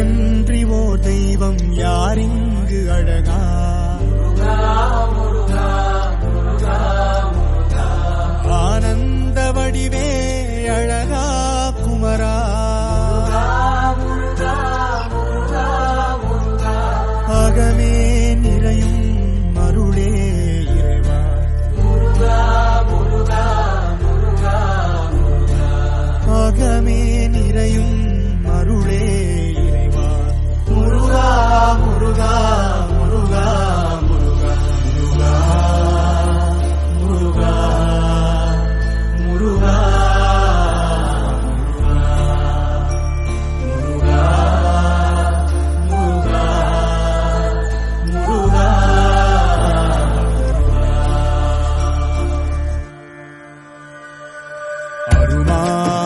உனக்கென்றி ஓர் தெய்வம் யாரிங்கு அழகா?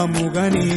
ముగనే